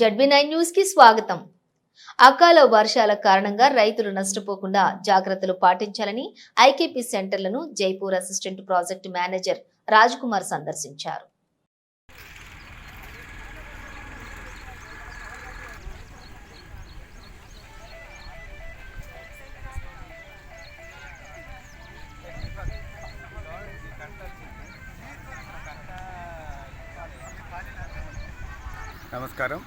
ZB nine న్యూస్కి స్వాగతం. అకాల వర్షాల కారణంగా రైతులు నష్టపోకుండా జాగ్రత్తలు పాటించాలని IKP సెంటర్లను Jaipur assistant project manager Raj Kumar సందర్శించారు. నమస్కారం.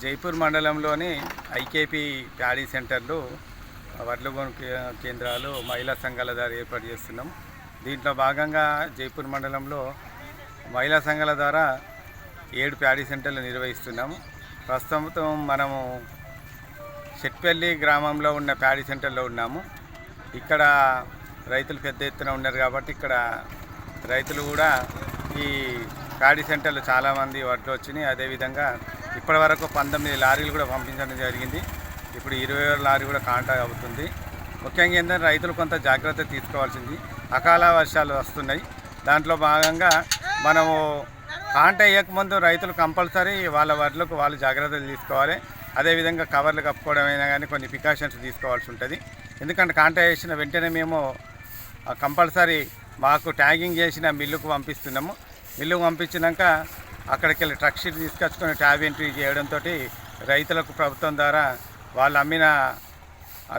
జైపూర్ మండలంలోని ఐకేపీ ప్యాడీ సెంటర్లు వడ్ల కేంద్రాలు మహిళా సంఘాల ద్వారా ఏర్పాటు చేస్తున్నాం. దీంట్లో భాగంగా జైపూర్ మండలంలో మహిళా సంఘాల ద్వారా ఏడు ప్యాడీ సెంటర్లు నిర్వహిస్తున్నాము ప్రస్తుతం మనము చెట్పల్లి గ్రామంలో ఉన్న ప్యాడీ సెంటర్లో ఉన్నాము. ఇక్కడ రైతులు పెద్ద ఎత్తున ఉన్నారు కాబట్టి ఇక్కడ రైతులు కూడా ఈ ప్యాడీ సెంటర్లు చాలామంది వడ్లు వచ్చినాయి. అదేవిధంగా ఇప్పటి వరకు పంతొమ్మిది లారీలు కూడా పంపించడం జరిగింది. ఇప్పుడు ఇరవై లారీ కూడా కాంటాక్ట్ అవుతుంది. ముఖ్యంగా ఏంటంటే రైతులు కొంత జాగ్రత్త తీసుకోవాల్సింది. అకాల వర్షాలు వస్తున్నాయి. దాంట్లో భాగంగా మనము కాంట వేయకముందు రైతులు కంపల్సరీ వాళ్ళ వడ్లకు వాళ్ళు జాగ్రత్తలు తీసుకోవాలి. అదేవిధంగా కవర్లు కప్పుకోవడమైనా కానీ కొన్ని ప్రికాషన్స్ తీసుకోవాల్సి ఉంటుంది. ఎందుకంటే కాంట వేసిన వెంటనే మేము కంపల్సరీ మాకు ట్యాగింగ్ చేసిన మిల్లుకు పంపిస్తున్నాము. ఇల్లు పంపించినాక అక్కడికి వెళ్ళి ట్రక్ షీట్ తీసుకొచ్చుకొని ట్యాబ్ ఎంట్రీ చేయడంతో రైతులకు ప్రభుత్వం ద్వారా వాళ్ళు అమ్మిన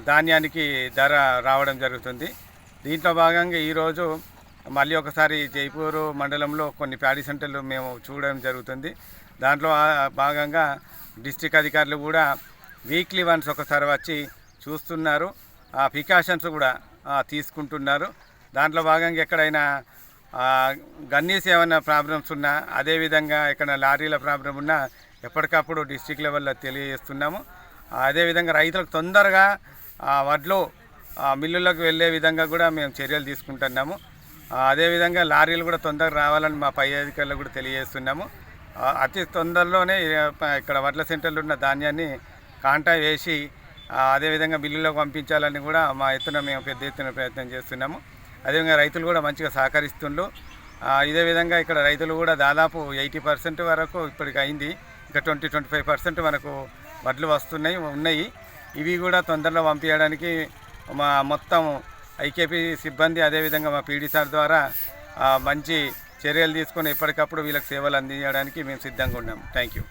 ధాన్యానికి ధర రావడం జరుగుతుంది. దీంట్లో భాగంగా ఈరోజు మళ్ళీ ఒకసారి జైపూరు మండలంలో కొన్ని ప్యాడీ సెంటర్లు మేము చూడడం జరుగుతుంది. దాంట్లో భాగంగా డిస్టిక్ అధికారులు కూడా వీక్లీ వన్స్ ఒకసారి వచ్చి చూస్తున్నారు. ఆ ప్రికాషన్స్ కూడా తీసుకుంటున్నారు. దాంట్లో భాగంగా ఎక్కడైనా గన్నీస్ ఏమైనా ప్రాబ్లమ్స్ ఉన్నా అదేవిధంగా ఇక్కడ లారీల ప్రాబ్లం ఉన్నా ఎప్పటికప్పుడు డిస్ట్రిక్ట్ లెవెల్లో తెలియజేస్తున్నాము. అదేవిధంగా రైతులకు తొందరగా వడ్లు మిల్లులకు వెళ్ళే విధంగా కూడా మేము చర్యలు తీసుకుంటున్నాము. అదేవిధంగా లారీలు కూడా తొందరగా రావాలని మా పై అధికారులకు కూడా తెలియజేస్తున్నాము. అతి తొందరలోనే ఇక్కడ వడ్ల సెంటర్లో ఉన్న ధాన్యాన్ని కాంటా వేసి అదేవిధంగా బిల్లులోకి పంపించాలని కూడా మా ఎత్తున మేము పెద్ద ఎత్తున ప్రయత్నం చేస్తున్నాము. అదేవిధంగా రైతులు కూడా మంచిగా సహకరిస్తుండ్రు. ఇదే విధంగా ఇక్కడ రైతులు కూడా దాదాపు ఎయిటీ పర్సెంట్ వరకు ఇప్పటికి అయింది. ఇంకా ట్వంటీ ట్వంటీ ఫైవ్ పర్సెంట్ మనకు వడ్లు వస్తున్నాయి ఉన్నాయి. ఇవి కూడా తొందరలో పంపించడానికి మా మొత్తం ఐకేపీ సిబ్బంది అదేవిధంగా మా పీడీ సార్ ద్వారా మంచి చర్యలు తీసుకొని ఎప్పటికప్పుడు వీళ్ళకి సేవలు అందించడానికి మేము సిద్ధంగా ఉన్నాం. Thank you.